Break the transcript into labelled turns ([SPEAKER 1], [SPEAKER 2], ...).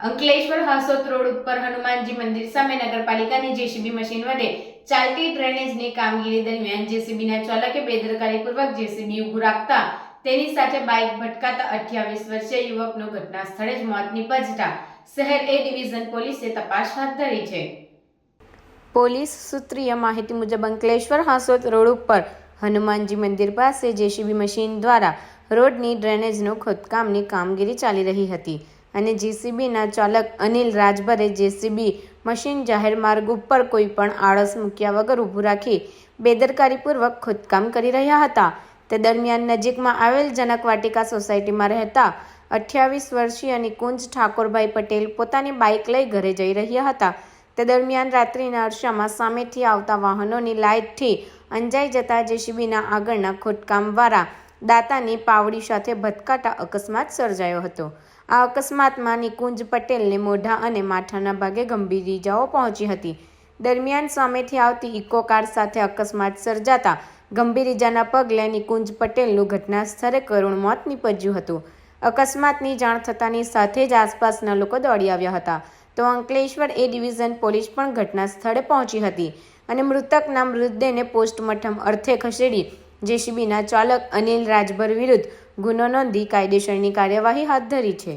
[SPEAKER 1] Ankleshwar હાસોદ road ઉપર હનુમાનજી મંદિર સામે નગરપાલિકાની જેસીબી મશીન વડે ચાલતી ડ્રેનેજની કામગીરી દરમિયાન જેસીબીના ચાલકે બેદરકારીપૂર્વક જેસીબી ઊભું રાખતા તેની સાથે બાઇક ભટકાતા અઠ્યાવીસ વર્ષીય યુવકનું ઘટના સ્થળે જ મોત નિપજતા શહેર એ ડિવિઝન પોલીસે તપાસ હાથ ધરી છે. પોલીસ સૂત્રીય માહિતી મુજબ અંકલેશ્વર હાસોત રોડ ઉપર હનુમાનજી મંદિર પાસે જેસીબી મશીન દ્વારા રોડની ડ્રેનેજનું ખોદકામની કામગીરી ચાલી રહી હતી. અને જેસીબીના ચાલક અનિલ રાજભરે જેસીબી મશીન જાહેર માર્ગ ઉપર કોઈ પણ આળસ મૂક્યા વગર ઊભું રાખી બેદરકારીપૂર્વક ખોદકામ કરી રહ્યા હતા. તે દરમિયાન નજીકમાં આવેલ જનક વાટિકા સોસાયટીમાં રહેતા અઠ્યાવીસ વર્ષીય નિકુંજ ઠાકોરભાઈ પટેલ પોતાની બાઇક લઈ ઘરે જઈ રહ્યા હતા. તે દરમિયાન રાત્રિના અરસામાં સામેથી આવતા વાહનોની લાઇટથી અંજાઈ જતા જેસીબીના આગળના ખોદકામવાળા દાતાની પાવડી સાથે ભટકાતા અકસ્માત સર્જાયો હતો. આ અકસ્માતમાં નિકુંજ પટેલને મોઢા અને માથાના ભાગે ગંભીર ઇજાઓ પહોંચી હતી. દરમિયાન સામેથી આવતી ઇકો કાર સાથે અકસ્માત સર્જાતા ગંભીર ઇજાના પગલે નિકુંજ પટેલનું ઘટના સ્થળે કરુણ મોત નીપજ્યું હતું. અકસ્માતની જાણ થતાની સાથે જ આસપાસના લોકો દોડી આવ્યા હતા. તો અંકલેશ્વર એ ડિવિઝન પોલીસ પણ ઘટના સ્થળે પહોંચી હતી અને મૃતકના મૃતદેહને પોસ્ટમોર્ટમ અર્થે ખસેડી જેસીબીના ચાલક અનિલ રાજભર વિરુદ્ધ ગુનો નોંધી કાયદેસરની કાર્યવાહી હાથ ધરી છે.